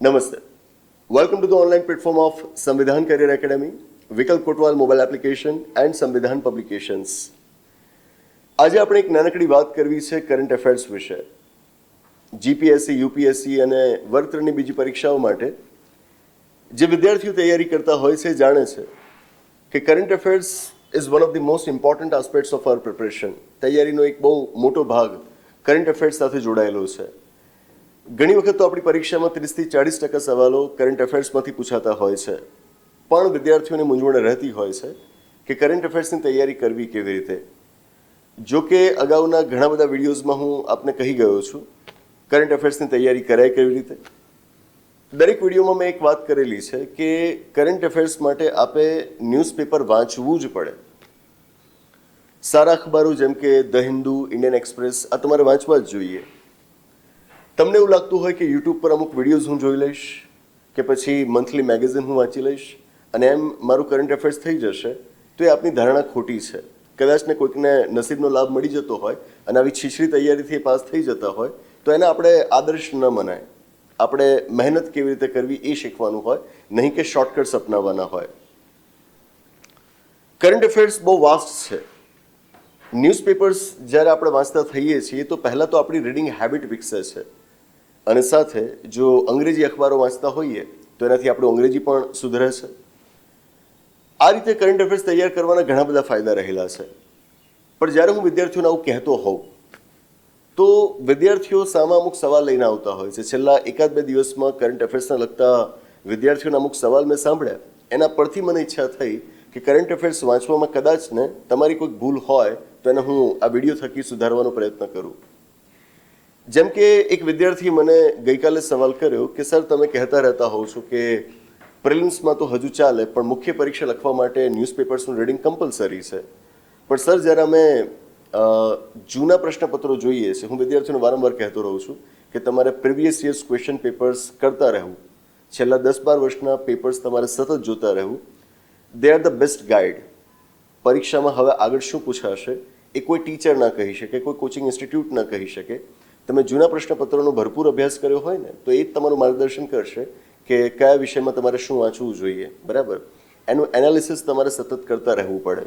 નમસ્તે welcome to the online platform of Samvidhan career academy Vikalp Kotwal mobile application and Samvidhan publications આજે આપણે એક નાનકડી વાત કરવી છે કરંટ અફેર્સ વિશે. જીપીએસસી યુપીએસસી અને વર્તની બીજી પરીક્ષાઓ માટે. જે વિદ્યાર્થીઓ તૈયારી કરતા હોય છે, જાણે છે કે current affairs is one of the most important aspects of our preparation તૈયારીનો એક બહુ મોટો ભાગ કરંટ અફેર્સ સાથે જોડાયેલો છે. ઘણી વખત તો આપણી પરીક્ષામાં ત્રીસથી ચાળીસ ટકા સવાલો કરંટ અફેર્સમાંથી પૂછાતા હોય છે. પણ વિદ્યાર્થીઓને મૂંઝવણ રહેતી હોય છે કે કરંટ અફેર્સની તૈયારી કરવી કેવી રીતે? જો કે અગાઉના ઘણા બધા વિડીયોઝમાં હું આપને કહી ગયો છું કરંટ અફેર્સની તૈયારી કરાય કેવી રીતે? દરેક વિડીયોમાં મેં એક વાત કરેલી છે કે કરંટ અફેર્સ માટે આપે ન્યૂઝપેપર વાંચવું જ પડે. સારા અખબારો જેમ કે ધ હિન્દુ, ઇન્ડિયન એક્સપ્રેસ આ તમારે વાંચવા જ જોઈએ. તમને એવું લાગતું હોય કે યુટ્યુબ પર અમુક વિડીયોઝ હું જોઈ લઈશ, કે પછી મંથલી મેગેઝિન હું વાંચી લઈશ, અને એમ મારું કરંટ અફેર્સ થઈ જશે, તો એ આપની ધારણા ખોટી છે. કદાચ ને કોઈકને નસીબનો લાભ મળી જતો હોય, અને આવી છીછરી તૈયારીથી પાસ થઈ જતા હોય, તો એને આપણે આદર્શ ન મનાય. આપણે મહેનત કેવી રીતે કરવી એ શીખવાનું હોય, નહીં કે શોર્ટકટ્સ અપનાવવાના હોય. કરંટ અફેર્સ બહુ વાસ્ટ છે. ન્યૂઝપેપર્સ જ્યારે આપણે વાંચતા થઈએ છીએ, તો પહેલાં તો આપણી રીડિંગ હેબિટ વિકસે છે. અને સાથે જો અંગ્રેજી અખબારો વાંચતા હોઈએ, તો એનાથી આપણું અંગ્રેજી પણ સુધરે છે આ રીતે કરંટ અફેર્સ તૈયાર કરવાના ઘણા બધા ફાયદા રહેલા છે. પણ જ્યારે હું વિદ્યાર્થીઓને આવું કહેતો હોઉં, તો વિદ્યાર્થીઓ સામે અમુક સવાલ લઈને આવતા હોય છે. છેલ્લા એકાદ બે દિવસમાં કરંટ અફેર્સને લગતા વિદ્યાર્થીઓના અમુક સવાલ મેં સાંભળ્યા. એના પરથી મને ઈચ્છા થઈ કે કરંટ અફેર્સ વાંચવામાં કદાચ ને તમારી કોઈક ભૂલ હોય, તો એને હું આ વીડિયો થકી સુધારવાનો પ્રયત્ન કરું. જેમ કે એક વિદ્યાર્થી મને ગઈકાલે સવાલ કર્યો કે, સર, તમે કહેતા રહેતા હોવ છો કે પ્રિલિમ્સમાં તો હજુ ચાલે, પણ મુખ્ય પરીક્ષા લખવા માટે ન્યૂઝપેપર્સનું રીડિંગ કમ્પલસરી છે. પણ સર, જ્યારે અમે જૂના પ્રશ્નપત્રો જોઈએ છે, હું વિદ્યાર્થીઓને વારંવાર કહેતો રહું છું કે તમારે પ્રીવિયસ યર્સ ક્વેશ્ચન પેપર્સ કરતા રહેવું. છેલ્લા દસ બાર વર્ષના પેપર્સ તમારે સતત જોતા રહેવું. They are the best guide પરીક્ષામાં હવે આગળ શું પૂછાશે? એ કોઈ ટીચર ના કહી શકે, કોઈ કોચિંગ ઇન્સ્ટિટ્યૂટ ના કહી શકે. તમે જૂના પ્રશ્નપત્રોનો ભરપૂર અભ્યાસ કર્યો હોય ને, તો એ જ તમારું માર્ગદર્શન કરશે કે કયા વિષયમાં તમારે શું વાંચવું જોઈએ, બરાબર? એનું એનાલિસિસ તમારે સતત કરતા રહેવું પડે.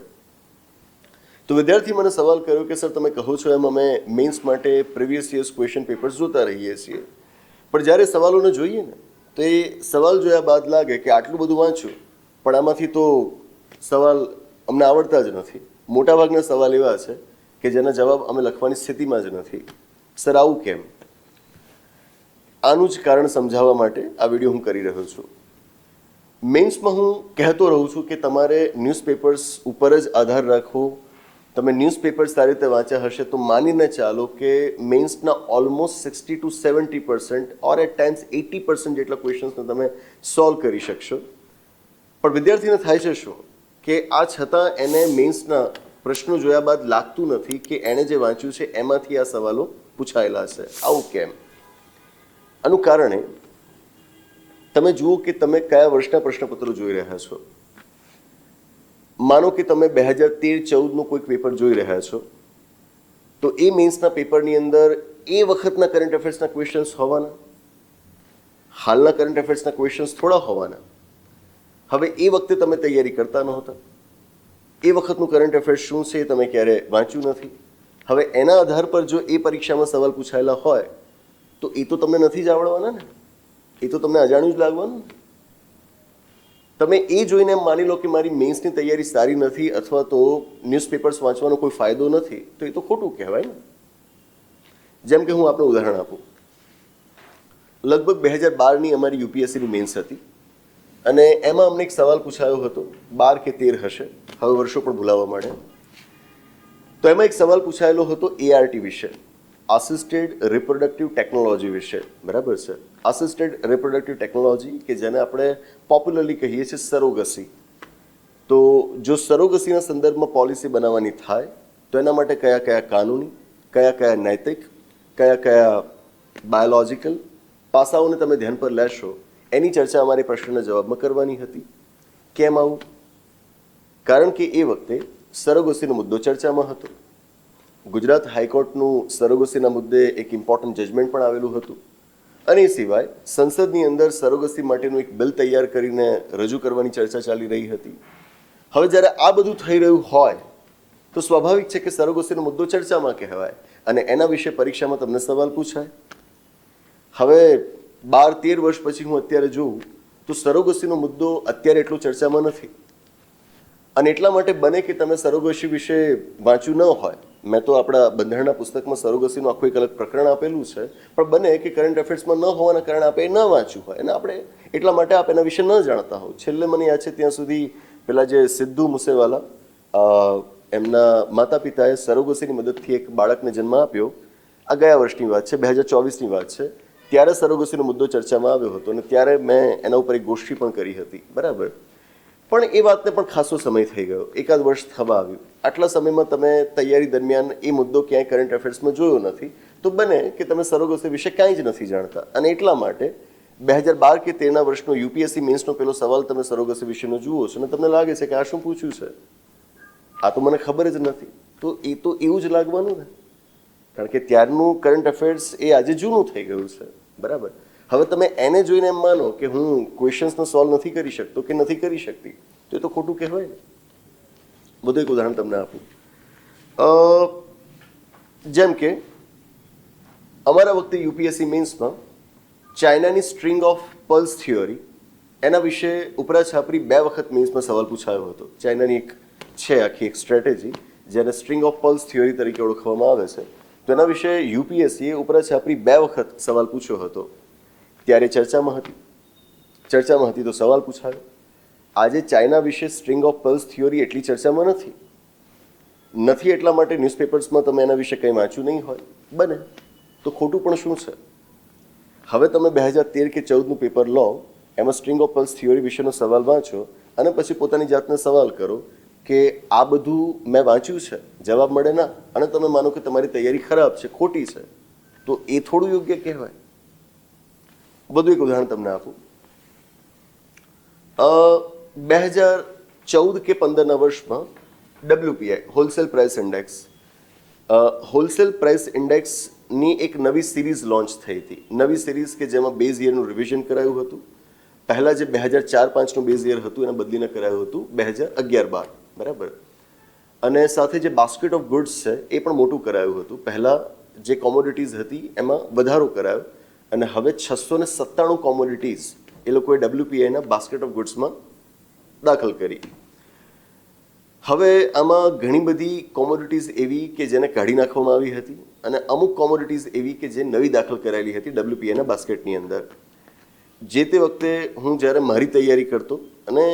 તો વિદ્યાર્થી મને સવાલ કર્યો કે, સર, તમે કહો છો એમ અમે મેન્સ માટે પ્રિવિયસ યર્સ ક્વેશ્ચન પેપર્સ જોતા રહીએ છીએ. પણ જ્યારે સવાલોને જોઈએ ને, તો એ સવાલ જોયા બાદ લાગે કે આટલું બધું વાંચ્યું, પણ આમાંથી તો સવાલ અમને આવડતા જ નથી. મોટાભાગના સવાલ એવા છે કે જેના જવાબ અમે લખવાની સ્થિતિમાં જ નથી. સર, આવું કેમ? આનું જ કારણ સમજાવવા માટે આ વીડિયો હું કરી રહ્યો છું. મેન્સમાં હું કહેતો રહું છું કે તમારે ન્યૂઝપેપર્સ ઉપર જ આધાર રાખવો. તમે ન્યૂઝપેપર્સ સારી રીતે વાંચ્યા હશે તો માનીને ચાલો કે મેન્સના almost sixty two seventy percent or at times eighty percent જેટલા ક્વેશ્ચન્સને તમે સોલ્વ કરી શકશો. પણ વિદ્યાર્થીને થાય છે શું? કે આ છતાં એને મેન્સના પ્રશ્નો જોયા બાદ લાગતું નથી કે એણે જે વાંચ્યું છે એમાંથી આ સવાલો પૂછાયેલા છે. આવું કેમ? આનું કારણ તમે જુઓ કે તમે કયા વર્ષના પ્રશ્નપત્રો જોઈ રહ્યા છો. માનો કે તમે બે હજાર તેર ચૌદનું કોઈક પેપર જોઈ રહ્યા છો. તો એ મેન્સના પેપરની અંદર એ વખતના કરંટ અફેર્સના ક્વેશ્ચન્સ હોવાના. હાલના કરંટ અફેર્સના ક્વેશ્ચન્સ થોડા હોવાના. હવે એ વખતે તમે તૈયારી કરતા નહોતા. એ વખતનું કરંટ અફેર્સ શું છે એ તમે ક્યારે વાંચ્યું નથી. હવે એના આધાર પર જો એ પરીક્ષામાં સવાલ પૂછાયેલા હોય, તો એ તો તમને નથી જ આવડવાના ને? એ તો તમને અજાણ્યું જ લાગવાનું તમે એ જોઈને એમ માની લો કે મારી મેન્સની તૈયારી સારી નથી અથવા તો ન્યૂઝપેપર્સ વાંચવાનો કોઈ ફાયદો નથી, તો એ તો ખોટું કહેવાય ને? જેમ કે હું આપણે ઉદાહરણ આપું. લગભગ બે હજાર બારની અમારી યુપીએસસીની મેન્સ હતી અને એમાં અમને એક સવાલ પૂછાયો હતો, બાર કે તેર હશે, હવે વર્ષો પણ ભૂલાવવા માંડ્યા તો એમાં એક સવાલ પૂછાયેલો હતો એઆરટી વિશે. આસિસ્ટેડ રિપ્રોડક્ટિવ ટેકનોલોજી વિશે. બરાબર છે? આસિસ્ટેડ રિપ્રોડક્ટિવ ટેકનોલોજી કે જેને આપણે પોપ્યુલરલી કહીએ છીએ સરોગસી. તો જો સરોગસીના સંદર્ભમાં પોલિસી બનાવવાની થાય, તો એના માટે કયા કયા કાનૂની, કયા કયા નૈતિક, કયા કયા બાયોલોજિકલ પાસાઓને તમે ધ્યાન પર લેશો, એની ચર્ચા અમારી પ્રશ્નના જવાબમાં કરવાની હતી. કેમ આવું? કારણ કે એ વખતે સરોગસીનો મુદ્દો ચર્ચામાં હતો. ગુજરાત હાઈકોર્ટનું સરોગસીના મુદ્દે એક ઇમ્પોર્ટન્ટ જજમેન્ટ પણ આવેલું હતું. અને એ સિવાય સંસદની અંદર સરોગસી માટેનું એક બિલ તૈયાર કરીને રજૂ કરવાની ચર્ચા ચાલી રહી હતી. હવે જ્યારે આ બધું થઈ રહ્યું હોય, તો સ્વાભાવિક છે કે સરોગસીનો મુદ્દો ચર્ચામાં કહેવાય અને એના વિશે પરીક્ષામાં તમને સવાલ પૂછાય. હવે બાર તેર વર્ષ પછી હું અત્યારે જોઉં, તો સરોગસીનો મુદ્દો અત્યારે એટલો ચર્ચામાં નથી. અને એટલા માટે બને કે તમે સરોગસી વિશે વાંચ્યું ન હોય. મેં તો આપણા બંધારણના પુસ્તકમાં સરોગસીનું આખું એક અલગ પ્રકરણ આપેલું છે. પણ બને કે કરંટ અફેર્સમાં ન હોવાના કારણે આપણે ન વાંચ્યું હોય. અને આપણે એટલા માટે આપ એના વિશે ન જાણતા હોવ. છેલ્લે મને યાદ છે ત્યાં સુધી પેલા જે સિદ્ધુ મુસેવાલા એમના માતા પિતાએ સરોગસીની મદદથી એક બાળકને જન્મ આપ્યો. આ ગયા વર્ષની વાત છે, બે હજાર ચોવીસની વાત છે. ત્યારે સરોગસીનો મુદ્દો ચર્ચામાં આવ્યો હતો અને ત્યારે મેં એના ઉપર એક ગોષ્ઠી પણ કરી હતી. બરાબર? પણ એ વાતને પણ ખાસો સમય થઈ ગયો. એકાદ વર્ષ થવા આવ્યું. આટલા સમયમાં તમે તૈયારી દરમિયાન એ મુદ્દો ક્યાંય કરંટ અફેર્સમાં જોયો નથી. તો બને કે તમે સરોગસી વિશે કાંઈ જ નથી જાણતા. અને એટલા માટે બે હજાર બાર કે તેરના વર્ષનો યુપીએસસી મેન્સનો પેલો સવાલ તમે સરોગસી વિશેનો જુઓ છો અને તમને લાગે છે કે આ શું પૂછ્યું છે? આ તો મને ખબર જ નથી. તો એ તો એવું જ લાગવાનું ને. કારણ કે ત્યારનું કરંટ અફેર્સ એ આજે જૂનું થઈ ગયું છે. બરાબર? હવે તમે એને જોઈને એમ માનો કે હું ક્વેશ્ચન્સનો સોલ્વ નથી કરી શકતો કે નથી કરી શકતી, તો એ તો ખોટું કહેવાય ને. બધું એક ઉદાહરણ તમને આપું. જેમ કે, અમારા વખતે યુપીએસસી મેન્સમાં ચાઇનાની સ્ટ્રિંગ ઓફ પલ્સ થિયોરી એના વિશે ઉપરા છાપરી બે વખત મેન્સમાં સવાલ પૂછાયો હતો. ચાઇનાની એક છે આખી એક સ્ટ્રેટેજી જેને સ્ટ્રિંગ ઓફ પલ્સ થિયોરી તરીકે ઓળખવામાં આવે છે. તો એના વિશે યુપીએસસીએ ઉપરા છાપરી બે વખત સવાલ પૂછ્યો હતો. ત્યારે ચર્ચામાં હતી. ચર્ચામાં હતી તો સવાલ પૂછાયો. આજે ચાઇના વિશે સ્ટ્રિંગ ઓફ પલ્સ થિયોરી એટલી ચર્ચામાં નથી? નથી એટલા માટે ન્યૂઝપેપર્સમાં તમે એના વિશે કંઈ વાંચ્યું નહીં હોય? બને. તો ખોટું પણ શું છે? હવે તમે બે હજાર તેર કે ચૌદનું પેપર લો, એમાં સ્ટ્રિંગ ઓફ પલ્સ થિયોરી વિશેનો સવાલ વાંચો અને પછી પોતાની જાતને સવાલ કરો કે આ બધું મેં વાંચ્યું છે, જવાબ મળે ના? અને તમે માનો કે તમારી તૈયારી ખરાબ છે, ખોટી છે. તો એ થોડું યોગ્ય કહેવાય. બધું એક ઉદાહરણ તમને આપું. બે હજાર ચૌદ કે પંદરના વર્ષમાં WPI wholesale price index wholesale price ઇન્ડેક્સની એક નવી સિરીઝ લોન્ચ થઈ હતી. નવી સિરીઝ કે જેમાં બેઝ યરનું રિવિઝન કરાયું હતું. પહેલાં જે બે હજાર ચાર પાંચનું બેઝ યર હતું, એને બદલીને કરાયું હતું બે હજાર અગિયાર બાર. બરાબર? અને સાથે જે બાસ્કેટ ઓફ ગુડ્સ છે, એ પણ મોટું કરાયું હતું. પહેલાં જે કોમોડિટીઝ હતી, એમાં વધારો કરાયો. અને હવે છસો ને સત્તાણું કોમોડિટીઝ એ લોકોએ ડબ્લ્યુપીઆઈના બાસ્કેટ ઓફ ગુડ્સમાં દાખલ કરી. હવે આમાં ઘણી બધી કોમોડિટીઝ એવી કે જેને કાઢી નાખવામાં આવી હતી અને અમુક કોમોડિટીઝ એવી કે જે નવી દાખલ કરાયેલી હતી ડબ્લ્યુપીઆઈના બાસ્કેટની અંદર. જે તે વખતે હું જ્યારે મારી તૈયારી કરતો અને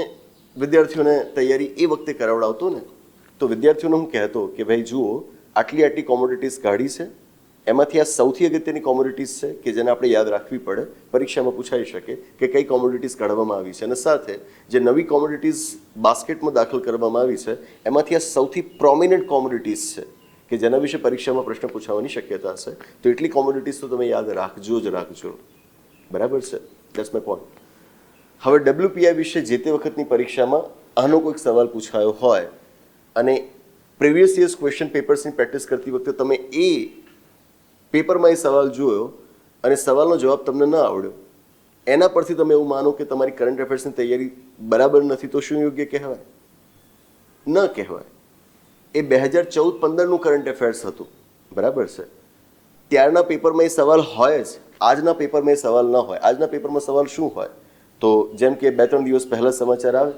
વિદ્યાર્થીઓને તૈયારી એ વખતે કરાવડાવતો ને, તો વિદ્યાર્થીઓને હું કહેતો કે ભાઈ જુઓ, આટલી આટલી કોમોડિટીઝ કાઢી છે એમાંથી આ સૌથી અગત્યની કોમોડિટીઝ છે કે જેને આપણે યાદ રાખવી પડે, પરીક્ષામાં પૂછાઈ શકે કે કઈ કોમોડિટીઝ કાઢવામાં આવી છે. અને સાથે જે નવી કોમોડિટીઝ બાસ્કેટમાં દાખલ કરવામાં આવી છે, એમાંથી આ સૌથી પ્રોમિનન્ટ કોમોડિટીઝ છે કે જેના વિશે પરીક્ષામાં પ્રશ્ન પૂછાવાની શક્યતા છે. તો એટલી કોમોડિટીઝ તો તમે યાદ રાખજો જ રાખજો. બરાબર છે? દેટ્સ માય પોઈન્ટ હવે ડબ્લ્યુપીઆઈ વિશે જે તે વખતની પરીક્ષામાં આનો કોઈક સવાલ પૂછાયો હોય અને પ્રિવિયસ યર્સ ક્વેશ્ચન પેપર્સની પ્રેક્ટિસ કરતી વખતે તમે એ પેપરમાં એ સવાલ જોયો અને સવાલનો જવાબ તમને ન આવડ્યો. એના પરથી તમે એવું માનો કે તમારી કરંટ અફેર્સની તૈયારી બરાબર નથી, તો શું યોગ્ય કહેવાય? ન કહેવાય. એ બે હજાર ચૌદ પંદરનું કરંટ અફેર્સ હતું. બરાબર છે? ત્યારના પેપરમાં એ સવાલ હોય જ. આજના પેપરમાં એ સવાલ ન હોય. આજના પેપરમાં સવાલ શું હોય? તો જેમ કે બે ત્રણ દિવસ પહેલા સમાચાર આવે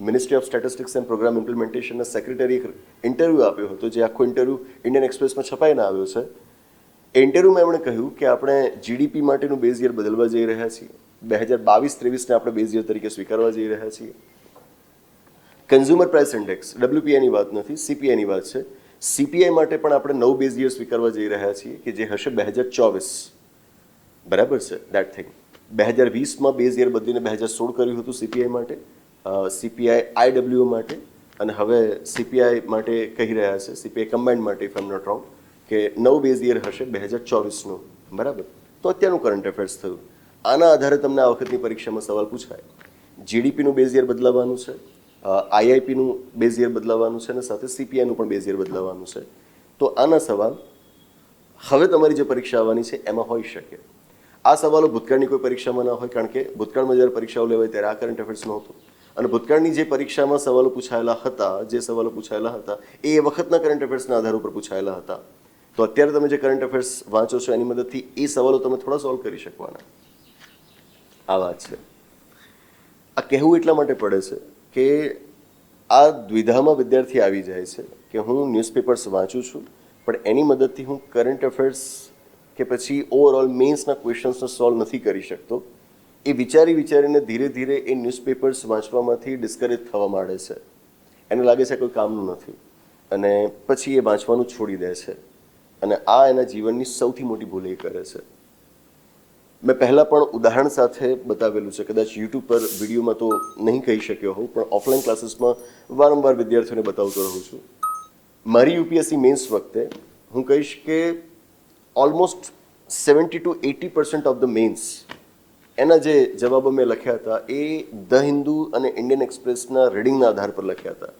ministry of statistics and programme ઇમ્પ્લિમેન્ટેશનના secretary interview આપ્યો હતો, જે આખો ઇન્ટરવ્યૂ ઇન્ડિયન એક્સપ્રેસમાં છપાઈને આવ્યો છે. ઇન્ટરવ્યૂમાં એમણે કહ્યું કે આપણે જીડીપી માટેનું બેઝ યર બદલવા જઈ રહ્યા છીએ. બે હજાર બાવીસ ત્રેવીસને આપણે બેઝ યર તરીકે સ્વીકારવા જઈ રહ્યા છીએ. કન્ઝ્યુમર પ્રાઇસ ઇન્ડેક્સ ડબ્લ્યુપીઆઈની વાત નથી સીપીઆઈની વાત છે. સીપીઆઈ માટે પણ આપણે નવ બેઝ યર સ્વીકારવા જઈ રહ્યા છીએ કે જે હશે બે હજાર ચોવીસ. બરાબર છે દેટ થિંગ બે હજાર વીસમાં બેઝ યર બદલીને બે હજાર સોળ કર્યું હતું સીપીઆઈ માટે સીપીઆઈ આઈડબ્લ્યુ માટે, અને હવે સીપીઆઈ માટે કહી રહ્યા છે સીપીઆઈ કમ્બાઇન્ડ માટે ઇફ એમ નોટ રોંગ કે નવ બેઝ યર હશે બે હજાર ચોવીસનું. બરાબર? તો અત્યારનું કરંટ અફેર્સ થયું. આના આધારે તમને આ વખતની પરીક્ષામાં સવાલ પૂછાય. જીડીપીનું બેઝ યર બદલાવાનું છે આઈઆઈપીનું બેઝ યર બદલાવાનું છે અને સાથે સીપીઆઈનું પણ બેઝ યર બદલાવાનું છે. તો આના સવાલ હવે તમારી જે પરીક્ષા આવવાની છે એમાં હોઈ શકે. આ સવાલો ભૂતકાળની કોઈ પરીક્ષામાં ન હોય, કારણ કે ભૂતકાળમાં જ્યારે પરીક્ષાઓ લેવાય ત્યારે આ કરંટ અફેર્સ નહોતું. અને ભૂતકાળની જે પરીક્ષામાં સવાલો પૂછાયેલા હતા, જે સવાલો પૂછાયેલા હતા, એ વખતના કરંટ અફેર્સના આધાર ઉપર પૂછાયેલા હતા. તો અત્યારે તમે જે કરંટ અફેર્સ વાંચો છો, એની મદદથી એ સવાલો તમે થોડા સોલ્વ કરી શકવાના. આ વાત છે. આ કહેવું એટલા માટે પડે છે કે આ દ્વિધામાં વિદ્યાર્થી આવી જાય છે કે હું ન્યૂઝપેપર્સ વાંચું છું, પણ એની મદદથી હું કરંટ અફેર્સ કે પછી ઓવરઓલ મેન્સના ક્વેશ્ચન્સને સોલ્વ નથી કરી શકતો. એ વિચારી વિચારીને ધીરે ધીરે એ ન્યૂઝપેપર્સ વાંચવામાંથી ડિસ્કરેજ થવા માંડે છે. એને લાગે છે કોઈ કામનું નથી. અને પછી એ વાંચવાનું છોડી દે છે. અને આ એના જીવનની સૌથી મોટી ભૂલ એ કરે છે. મેં પહેલાં પણ ઉદાહરણ સાથે બતાવેલું છે, કદાચ યુટ્યુબ પર વિડીયોમાં તો નહીં કહી શક્યો હોઉં, પણ ઓફલાઈન ક્લાસીસમાં વારંવાર વિદ્યાર્થીઓને બતાવતો રહું છું. મારી યુપીએસસી મેન્સ વખતે હું કહીશ કે almost seventy two eighty percent of the mains, એના જે જવાબો મેં લખ્યા હતા એ ધ હિન્દુ અને ઇન્ડિયન એક્સપ્રેસના રીડિંગના આધાર પર લખ્યા હતા.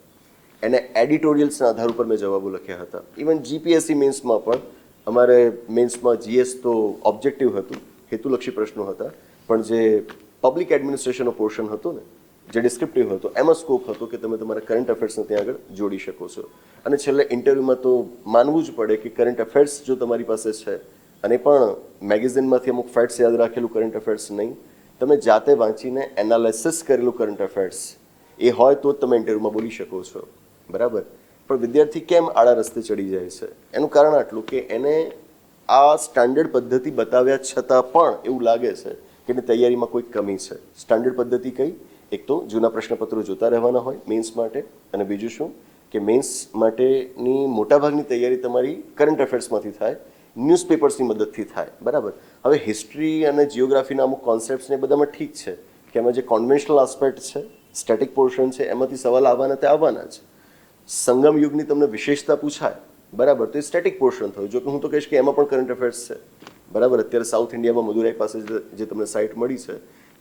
એને એડિટોરિયલ્સના આધાર ઉપર મેં જવાબો લખ્યા હતા. ઇવન જીપીએસસી મેન્સમાં પણ અમારે મેન્સમાં જીએસ તો ઓબ્જેક્ટિવ હતું, હેતુલક્ષી પ્રશ્નો હતા, પણ જે પબ્લિક એડમિનિસ્ટ્રેશનનો પોર્શન હતો ને, જે ડિસ્ક્રિપ્ટિવ હતો, એમાં સ્કોપ હતો કે તમે તમારા કરંટ અફેર્સને ત્યાં આગળ જોડી શકો છો. અને છેલ્લે ઇન્ટરવ્યૂમાં તો માનવું જ પડે કે કરંટ અફેર્સ જો તમારી પાસે છે, અને પણ મેગેઝિનમાંથી અમુક ફેક્ટ્સ યાદ રાખેલું કરંટ અફેર્સ નહીં, તમે જાતે વાંચીને એનાલિસિસ કરેલું કરંટ અફેર્સ એ હોય તો જ તમે ઇન્ટરવ્યૂમાં બોલી શકો છો. બરાબર? પણ વિદ્યાર્થી કેમ આડા રસ્તે ચડી જાય છે? એનું કારણ આટલું કે એને આ સ્ટાન્ડર્ડ પદ્ધતિ બતાવ્યા છતાં પણ એવું લાગે છે કે એની તૈયારીમાં કોઈ કમી છે. સ્ટાન્ડર્ડ પદ્ધતિ કઈ? એક તો જૂના પ્રશ્નપત્રો જોતા રહેવાના હોય, મેન્સ માટે, અને બીજું શું? કે મેન્સ માટેની મોટાભાગની તૈયારી તમારી કરંટ અફેર્સમાંથી થાય, ન્યૂઝપેપર્સની મદદથી થાય, બરાબર? હવે હિસ્ટ્રી અને જિયોગ્રાફીના અમુક કોન્સેપ્ટ્સને બધામાં ઠીક છે, કે એમાં જે કોન્વેન્શનલ આસ્પેક્ટ છે સ્ટેટિક પોર્શન છે, એમાંથી સવાલ આવવાના તે આવવાના છે સંગમ યુગની તમને વિશેષતા પૂછાય, બરાબર, તો એ સ્ટેટિક પોર્શન થયું. જો કે હું તો કહીશ કે એમાં પણ કરંટ અફેર્સ છે. બરાબર, અત્યારે સાઉથ ઇન્ડિયામાં મદુરાઈ પાસે જે- તમને સાઇટ મળી છે,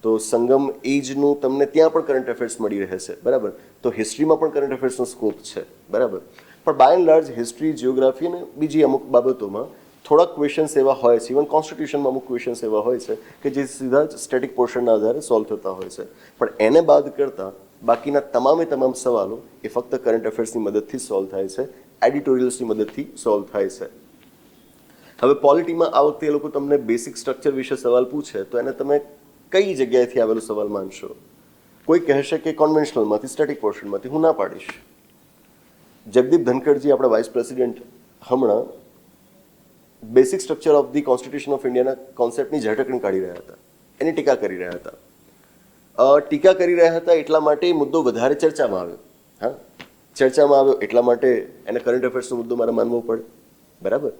તો સંગમ એજનું તમને ત્યાં પણ કરંટ અફેર્સ મળી રહે છે, બરાબર. તો હિસ્ટ્રીમાં પણ કરંટ અફેર્સનો સ્કોપ છે, બરાબર. પણ by and large history geography અને બીજી અમુક બાબતોમાં થોડાક ક્વેશ્ચન્સ એવા હોય છે. ઇવન કોન્સ્ટિટ્યુશનમાં અમુક ક્વેશ્ચન્સ એવા હોય છે કે જે સીધા જ સ્ટેટિક પોર્શનના આધારે સોલ્વ થતા હોય છે. પણ એને બાદ કરતાં બાકીના તમામે તમામ સવાલો એ ફક્ત કરંટ અફેર્સની મદદથી સોલ્વ થાય છે એડિટોરિયલ્સની મદદથી સોલ્વ થાય છે. હવે પોલિટીમાં આ વખતે એ લોકો તમને બેસિક સ્ટ્રક્ચર વિશે સવાલ પૂછે તો એને તમે કઈ જગ્યાએથી આવેલો સવાલ માનશો? કોઈ કહેશે કે કોન્વેન્શનલમાંથી સ્ટેટિક પોર્શનમાંથી હું ના પાડીશ. જગદીપ ધનકડજી આપણા વાઇસ પ્રેસિડેન્ટ હમણાં basic structure of the constitution of ઇન્ડિયાના કોન્સેપ્ટની ઝટકણી કાઢી રહ્યા હતા. એની ટીકા કરી રહ્યા હતા. ટીકા કરી રહ્યા હતા એટલા માટે એ મુદ્દો વધારે ચર્ચામાં આવ્યો. હા? ચર્ચામાં આવ્યો એટલા માટે એને કરંટ અફેર્સનો મુદ્દો મારે માનવો પડે. બરાબર?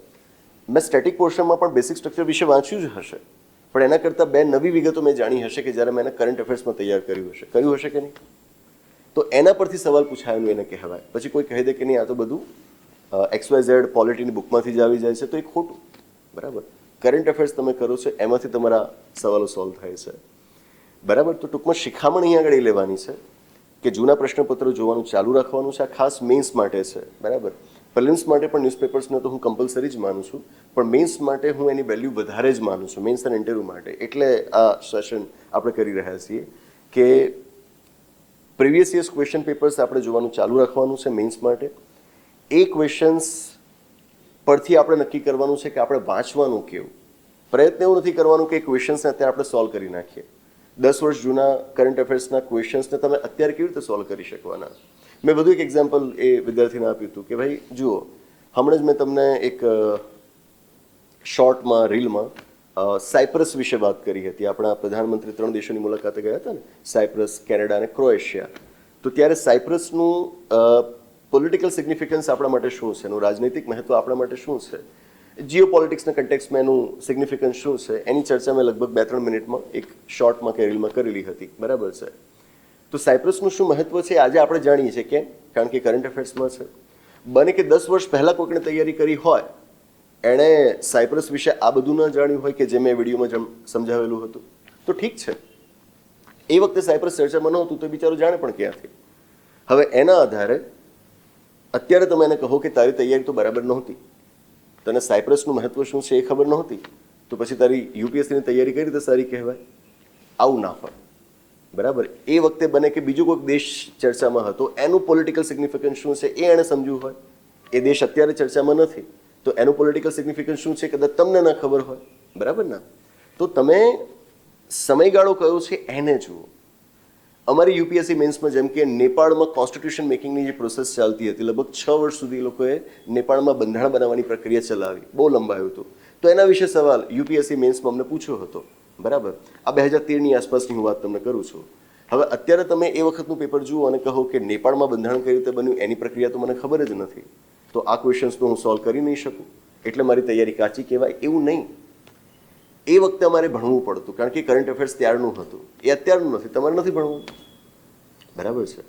મેં સ્ટેટિક પોર્શનમાં પણ બેસિક સ્ટ્રક્ચર વિશે વાંચ્યું જ હશે. પણ એના કરતાં બે નવી વિગતો મેં જાણી હશે કે જ્યારે મેં એને કરંટ અફેર્સમાં તૈયાર કર્યું હશે. કર્યું હશે કે નહીં? તો એના પરથી સવાલ પૂછાયેલું એને કહેવાય. પછી કોઈ કહી દે કે નહીં, આ તો બધું એક્સ વાય ઝેડ પોલિટીની બુકમાંથી જ આવી જાય છે. તો એ ખોટું. બરાબર? કરંટ અફેર્સ તમે કરો છો, એમાંથી તમારા સવાલો સોલ્વ થાય છે. બરાબર? તો ટૂંકમાં શિખામણ અહીં આગળ લેવાની છે કે જૂના પ્રશ્નપત્રો જોવાનું ચાલુ રાખવાનું છે, આ ખાસ મેન્સ માટે છે, બરાબર? પ્રિલિમ્સ માટે પણ ન્યૂઝપેપર્સને તો હું કમ્પલસરી જ માનું છું, પણ મેન્સ માટે હું એની વેલ્યુ વધારે જ માનું છું મેન્સ અને ઇન્ટરવ્યૂ માટે. એટલે આ સેશન આપણે કરી રહ્યા છીએ કે પ્રિવિયસ યર્સ ક્વેશ્ચન પેપર્સ આપણે જોવાનું ચાલુ રાખવાનું છે મેન્સ માટે. એ ક્વેશ્ચન્સ પરથી આપણે નક્કી કરવાનું છે કે આપણે વાંચવાનું કેવું? પ્રયત્ન એવું નથી કરવાનું કે ક્વેશ્ચન્સને અત્યારે આપણે સોલ્વ કરી નાખીએ. દસ વર્ષ જૂના કરંટ અફેર્સના ક્વેશ્ચન્સને તમે અત્યારે કેવી રીતે સોલ્વ કરી શકવાના? મેં વધુ એક એક્ઝામ્પલ એ વિદ્યાર્થીને આપ્યું હતું કે ભાઈ, જુઓ, હમણાં જ મેં તમને એક શોર્ટમાં રીલમાં સાયપ્રસ વિશે વાત કરી હતી. આપણા પ્રધાનમંત્રી ત્રણ દેશોની મુલાકાતે ગયા હતા ને સાયપ્રસ કેનેડા અને ક્રોએશિયા તો ત્યારે સાયપ્રસનું પોલિટિકલ સિગ્નિફિકન્સ આપણા માટે શું છે? એનું રાજનૈતિક મહત્વ આપણા માટે શું છે? જીઓ પોલિટિક્સના કન્ટેક્સમાં એનું સિગ્નિફિકન્સ શું છે? એની ચર્ચા મેં લગભગ બે ત્રણ મિનિટમાં એક શોર્ટમાં કે રીલમાં કરેલી હતી. બરાબર છે? તો સાયપ્રસનું શું મહત્વ છે? આજે આપણે જાણીએ છીએ કેમ? કારણ કે કરંટ અફેર્સમાં છે. બને કે દસ વર્ષ પહેલાં કોઈકને તૈયારી કરી હોય, એણે સાયપ્રસ વિશે આ બધું ન જાણ્યું હોય કે જે મેં વિડીયોમાં સમજાવેલું હતું. તો ઠીક છે. એ વખતે સાયપ્રસ ચર્ચામાં નહોતું, તો બિચારો જાણે પણ ક્યાંથી હવે એના આધારે અત્યારે તમે એને કહો કે તારી તૈયારી તો બરાબર નહોતી. તને સાયપ્રસનું મહત્વ શું છે એ ખબર નહોતી? તો પછી તારી યુપીએસસીની તૈયારી કઈ રીતે સારી કહેવાય? આવું ના હોય. બરાબર? એ વખતે બને કે બીજો કોઈક દેશ ચર્ચામાં હતો, એનું પોલિટિકલ સિગ્નિફિકન્સ શું છે એ એણે સમજવું હોય. એ દેશ અત્યારે ચર્ચામાં નથી, તો એનું પોલિટિકલ સિગ્નિફિકન્સ શું છે કદાચ તમને ના ખબર હોય. બરાબર ના? તો તમે સમયગાળો કયો છે એને જુઓ. અમારી યુપીએસસી મેન્સમાં જેમ કે નેપાળમાં કોન્સ્ટિટ્યુશન મેકિંગની જે પ્રોસેસ ચાલતી હતી, લગભગ છ વર્ષ સુધી એ લોકોએ નેપાળમાં બંધારણ બનાવવાની પ્રક્રિયા ચલાવી. બહુ લંબાયું હતું. તો એના વિશે સવાલ યુપીએસસી મેન્સમાં અમને પૂછ્યો હતો. બરાબર? આ બે હજાર તેરની આસપાસની હું વાત તમને કરું છું. હવે અત્યારે તમે એ વખતનું પેપર જુઓ અને કહો કે નેપાળમાં બંધારણ કઈ રીતે બન્યું, એની પ્રક્રિયા તો મને ખબર જ નથી. તો આ ક્વેશ્ચન્સ તો હું સોલ્વ કરી નહીં શકું. એટલે મારી તૈયારી કાચી કહેવાય એવું નહીં. એ વખતે અમારે ભણવું પડતું, કારણ કે કરંટ અફેર્સ ત્યારનું હતું. એ અત્યારનું નથી, તમારે નથી ભણવું. બરાબર છે.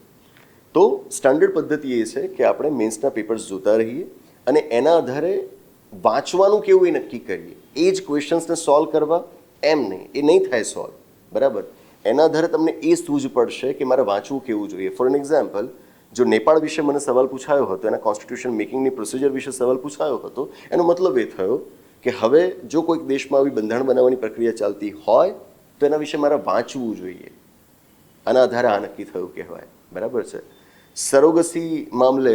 તો સ્ટાન્ડર્ડ પદ્ધતિ એ છે કે આપણે મેન્સના પેપર્સ જોતા રહીએ અને એના આધારે વાંચવાનું કેવું એ નક્કી કરીએ. એ જ ક્વેશ્ચન્સને સોલ્વ કરવા, એમ નહીં, એ નહીં થાય સોલ્વ બરાબર? એના આધારે તમને એ સૂઝ પડશે કે મારે વાંચવું કેવું જોઈએ. ફોર એન એક્ઝામ્પલ જો નેપાળ વિશે મને સવાલ પૂછાયો હતો, એના કોન્સ્ટિટ્યુશન મેકિંગની પ્રોસિજર વિશે સવાલ પૂછાયો હતો, એનો મતલબ એ થયો કે હવે જો કોઈક દેશમાં આવી બંધારણ બનાવવાની પ્રક્રિયા ચાલતી હોય, તો એના વિશે મારે વાંચવું જોઈએ. આના આધારે આ નક્કી થયું કહેવાય. બરાબર છે? સરોગસી મામલે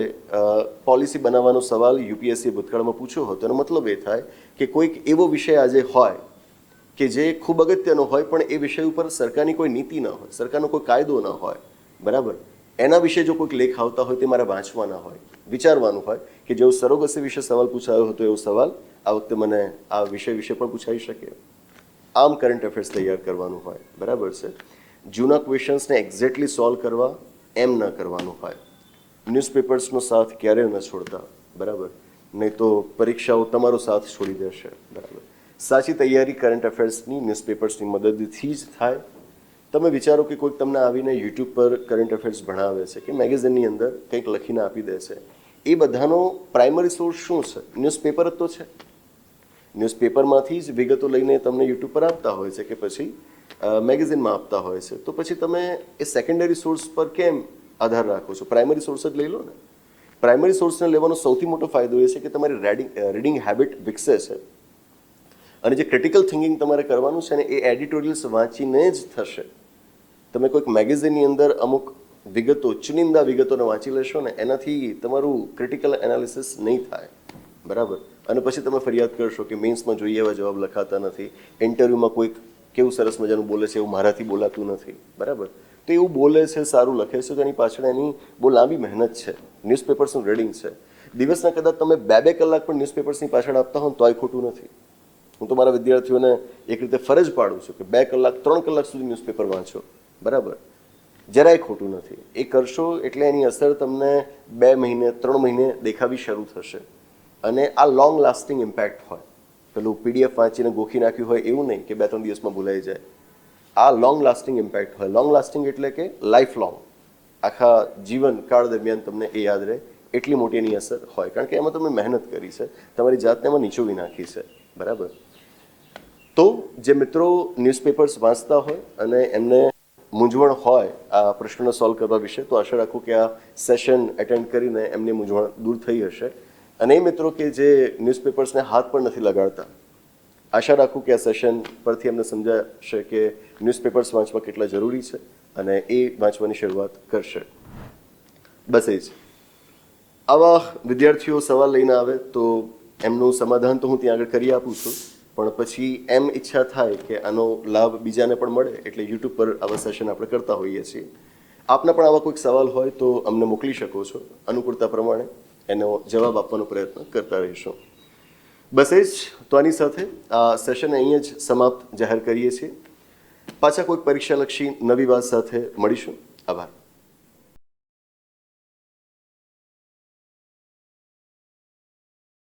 પોલિસી બનાવવાનો સવાલ યુપીએસસી ભૂતકાળમાં પૂછ્યો હતો એનો મતલબ એ થાય કે કોઈક એવો વિષય આજે હોય કે જે ખૂબ અગત્યનો હોય, પણ એ વિષય ઉપર સરકારની કોઈ નીતિ ન હોય, સરકારનો કોઈ કાયદો ન હોય. બરાબર? એના વિશે જો કોઈક લેખ આવતા હોય તે મારે વાંચવાના હોય, વિચારવાનું હોય, કે જેવો સરોગસી વિશે સવાલ પૂછાયો હતો એવો સવાલ આ વખતે મને આ વિષય વિશે પણ પૂછાઈ શકે. આમ કરંટ અફેર્સ તૈયાર કરવાનું હોય, બરાબર છે? જૂના ક્વેશ્ચન્સને એક્ઝેક્ટલી સોલ્વ કરવા એમ ન કરવાનું હોય. ન્યૂઝપેપર્સનો સાથ ક્યારેય ન છોડતા, બરાબર? નહીં તો પરીક્ષાઓ તમારો સાથ છોડી દેશે, બરાબર? સાચી તૈયારી કરંટ અફેર્સની ન્યૂઝપેપર્સની મદદથી જ થાય તમે વિચારો કે કોઈક તમને આવીને યુટ્યુબ પર કરંટ અફેર્સ ભણાવે છે કે મેગેઝિનની અંદર કંઈક લખીને આપી દે છે. એ બધાનો પ્રાઇમરી સોર્સ શું છે? ન્યૂઝપેપર જ તો છે. ન્યૂઝપેપરમાંથી જ વિગતો લઈને તમને યુટ્યુબ પર આપતા હોય છે કે પછી મેગેઝિનમાં આપતા હોય છે. તો પછી તમે એ સેકન્ડરી સોર્સ પર કેમ આધાર રાખો છો? પ્રાઇમરી સોર્સ જ લઈ લો ને. પ્રાઇમરી સોર્સને લેવાનો સૌથી મોટો ફાયદો એ છે કે તમારી રેડિંગ રીડિંગ હેબિટ વિકસે છે. અને જે ક્રિટિકલ થિંકિંગ તમારે કરવાનું છે ને, એ એડિટોરિયલ્સ વાંચીને જ થશે. તમે કોઈક મેગેઝિનની અંદર અમુક વિગતો, ચુનિંદા વિગતોને વાંચી લેશો ને એનાથી તમારું ક્રિટિકલ એનાલિસિસ નહીં થાય. બરાબર? અને પછી તમે ફરિયાદ કરશો કે મેન્સમાં જોઈએ એવા જવાબ લખાતા નથી. ઇન્ટરવ્યૂમાં કોઈક કેવું સરસ મજાનું બોલે છે એવું મારાથી બોલાતું નથી. બરાબર? તો એવું બોલે છે, સારું લખે છે, તો એની પાછળ એની બહુ લાંબી મહેનત છે. ન્યૂઝપેપર્સનું રીડિંગ છે. દિવસના કદાચ તમે બે બે કલાક પણ ન્યૂઝપેપર્સની પાછળ આપતા હો તોય ખોટું નથી. હું તો મારા વિદ્યાર્થીઓને એક રીતે ફરજ પાડું છું કે બે કલાક, ત્રણ કલાક સુધી ન્યૂઝપેપર વાંચો. બરાબર? જરાય ખોટું નથી. એ કરશો એટલે એની અસર તમને બે મહિને, ત્રણ મહિને દેખાવી શરૂ થશે. અને આ લોંગ લાસ્ટિંગ ઇમ્પેક્ટ હોય. પેલું પીડીએફ વાંચીને ગોખી નાખ્યું હોય એવું નહીં કે બે ત્રણ દિવસમાં ભૂલાઈ જાય. આ લોંગ લાસ્ટિંગ ઇમ્પેક્ટ હોય. લોંગ લાસ્ટિંગ એટલે કે લાઈફ લોંગ આખા જીવન કાળ દરમિયાન તમને એ યાદ રહે. એટલી મોટી એની અસર હોય. કારણ કે એમાં તમે મહેનત કરી છે. તમારી જાતને એમાં નીચોવી નાખી છે. બરાબર? તો જે મિત્રો ન્યૂઝપેપર્સ વાંચતા હોય અને એમને મૂંઝવણ હોય આ પ્રશ્નને સોલ્વ કરવા વિશે, તો આશા રાખું કે આ સેશન એટેન્ડ કરીને એમની મૂંઝવણ દૂર થઈ હશે. અને એ મિત્રો કે જે ન્યૂઝપેપર્સને હાથ પણ નથી લગાડતા, આશા રાખું કે આ સેશન પરથી એમને સમજાશે કે ન્યૂઝપેપર્સ વાંચવા કેટલા જરૂરી છે અને એ વાંચવાની શરૂઆત કરશે. બસ એ જ. આવા વિદ્યાર્થીઓ સવાલ લઈને આવે તો એમનું સમાધાન તો હું ત્યાં આગળ કરી આપું છું. પણ પછી એમ ઈચ્છા થાય કે આનો લાભ બીજાને પણ મળે એટલે યુટ્યુબ પર આવા સેશન આપણે કરતા હોઈએ છીએ. આપના પણ આવા કોઈક સવાલ હોય તો અમને મોકલી શકો છો. અનુકૂળતા પ્રમાણે એનો જવાબ આપવાનો પ્રયત્ન કરતા રહીશું. બસ એ જ. તો આની સાથે આ સેશન અહીંયા જ સમાપ્ત જાહેર કરીએ છીએ. પાછા કોઈક પરીક્ષાલક્ષી નવી વાત સાથે મળીશું. આભાર.